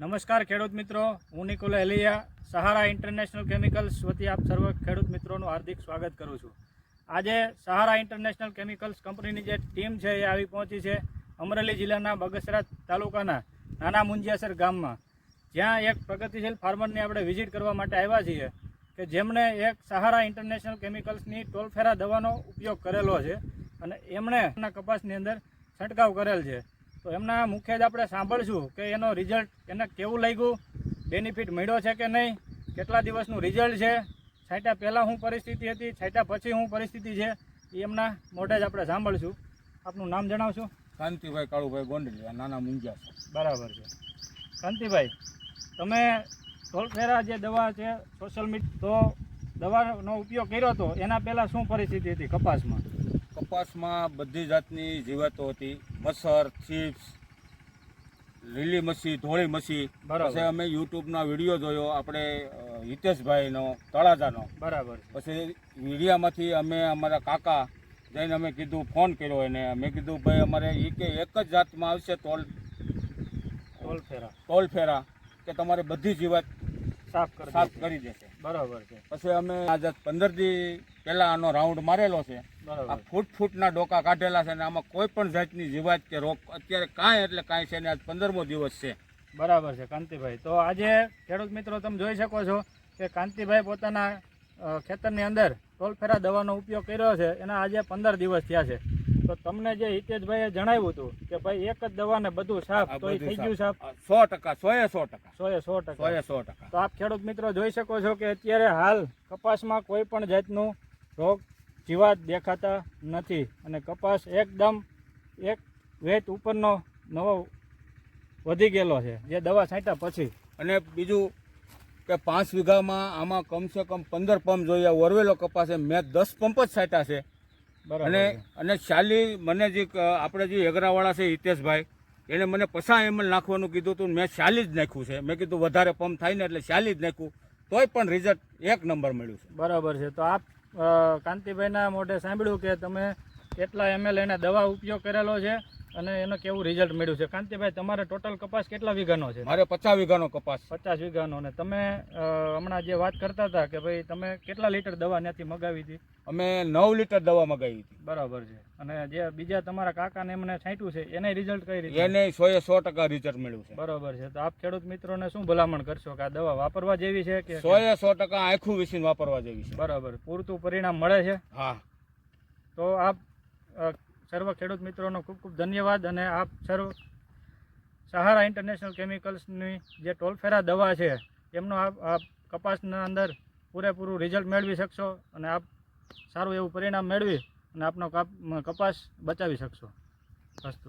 નમસ્કાર ખેડૂત મિત્રો, હું નિકુલ એલિયા, સહારા ઇન્ટરનેશનલ કેમિકલ્સ વતી આપ સર્વ ખેડૂત મિત્રોનું હાર્દિક સ્વાગત કરું છું. આજે સહારા ઇન્ટરનેશનલ કેમિકલ્સ કંપનીની જે ટીમ છે એ આવી પહોંચી છે અમરેલી જિલ્લાના બગસરા તાલુકાના નાના મુંજિયાસર ગામમાં. જ્યાં એક પ્રગતિશીલ ફાર્મરની આપણે વિઝિટ કરવા માટે આવ્યા છીએ કે જેમણે એક સહારા ઇન્ટરનેશનલ કેમિકલ્સની ટોલફેરા દવાનો ઉપયોગ કરેલો છે અને એમણે કપાસની અંદર છંટકાવ કરેલ છે. તો એમના મુખ્ય જ આપણે સાંભળશું કે એનો રિઝલ્ટ એને કેવું લાગ્યું બેનિફિટ મળ્યો છે કે નહીં કેટલા દિવસનું રિઝલ્ટ છે છાંટ્યા પહેલાં શું પરિસ્થિતિ હતી છાંટ્યા પછી શું પરિસ્થિતિ છે એ એમના મોઢે જ આપણે સાંભળશું. આપનું નામ જણાવશો? કાંતિભાઈ કાળુભાઈ ગોંડલિયા નાના મુંજા છે. બરાબર છે. કાંતિભાઈ તમે ટોલફેરા જે દવા છે સોશિયલ મીડિયા તો દવાનો ઉપયોગ કર્યો હતો એના પહેલાં શું પરિસ્થિતિ હતી કપાસમાં? કપાસમાં બધી જાતની જીવાતો હતી. મસર ચીપ્સ લીલી મસી ધોળી મસી. પછી અમે યુટ્યુબના વીડિયો જોયો આપણે હિતેશભાઈનો તળાજાનો. બરાબર. પછી મીડિયામાંથી અમે અમારા કાકા જઈને અમે કીધું ફોન કર્યો એને. અમે કીધું ભાઈ અમારે એ કે એક જ જાતમાં આવશે તોલ ટોલફેરા તોલ ફેરા કે તમારે બધી જીવાત સાફ કરી સાફ કરી દેશે. બરાબર છે. પછી અમે આજે પંદર દી પહેલાં આનો રાઉન્ડ મારેલો છે. આ બરાબર ફૂટ ફૂટના ડોકા કાઢેલા છે અને આમાં કોઈ પણ જાતની જીવાત કે રોગ અત્યારે કાંઈ એટલે કાંઈ છે ને આજ પંદરમો દિવસ છે. બરાબર છે કાંતિભાઈ. તો આજે ખેડૂત મિત્રો તમે જોઈ શકો છો કે કાંતિભાઈ પોતાના ખેતરની અંદર ટોલફેરા દવાનો ઉપયોગ કર્યો છે. એના આજે પંદર દિવસ થયા છે. તો તમને જે હિતેશભાઈએ જણાવ્યું હતું કે ભાઈ એક જ દવાને બધું સાફ તો થઈ ગયું સાફ? સો ટકા સો એ સો ટકા. સો એ સો સો ટકા. એ સો ટકા. તો આપ ખેડૂત મિત્રો જોઈ શકો છો કે અત્યારે હાલ કપાસમાં કોઈ પણ જાતનું રોગ જીવાત દેખાતા નથી અને કપાસ એકદમ એક વેટ ઉપરનો નવો વધી ગયેલો છે. જે દવા છાંટ્યા પછી. અને બીજું કે પાંચ વીઘામાં આમાં કમસે કમ પંદર પંપ જોઈએ. વરવેલો કપાસ છે. મેં દસ પંપ જ છાંટ્યા છે. બરાબર અને અને શાલી મને જે આપણે જે એગરાવાળા છે હિતેશભાઈ એને મને પસા એમ નાખવાનું કીધું હતું મેં શાલી જ નાખ્યું છે. મેં કીધું વધારે પંપ થાય ને એટલે શાલી જ નાખ્યું. તોય પણ રિઝલ્ટ એક નંબર મળ્યું છે. બરાબર છે. તો આપ કાંતિભાઈના મોઢે સાંભળ્યું કે તમે કેટલા એમએલ એના દવા ઉપયોગ કરેલો છે? અને એનો કેવું રિઝલ્ટ મળ્યું છે? કાંતિભાઈ તમારે ટોટલ કપાસ કેટલા વીઘાનો છે? મારે પચાસ વીઘાનો કપાસ. પચાસ વીઘાનો અને તમે હમણાં જે વાત કરતા હતા કે ભાઈ તમે કેટલા લીટર દવા ત્યાંથી મગાવી હતી? અમે નવ લીટર દવા મગાવી હતી. બરાબર છે. અને જે બીજા તમારા કાકાને એમને છાંટ્યું છે એને રિઝલ્ટ કઈ રીતે? એને સો એ સો ટકા રિઝલ્ટ મળ્યું છે. બરાબર છે. તો આપ ખેડૂત મિત્રોને શું ભલામણ કરશો કે આ દવા વાપરવા જેવી છે કે સો એ સો ટકા આખું વિસીન વાપરવા જેવી છે. બરાબર. પૂરતું પરિણામ મળે છે? હા. તો આપ સર્વ ખેડૂત મિત્રોનો ખૂબ ખૂબ ધન્યવાદ અને આપ સર્વ સહારા ઇન્ટરનેશનલ કેમિકલ્સની જે ટોલફેરા દવા છે, એમનો આપ આપ કપાસના અંદર પૂરેપૂરું રિઝલ્ટ મેળવી શકશો અને આપ સારું એવું પરિણામ મેળવી અને આપનો કાપ, કપાસ બચાવી શકશો. અસ્તુ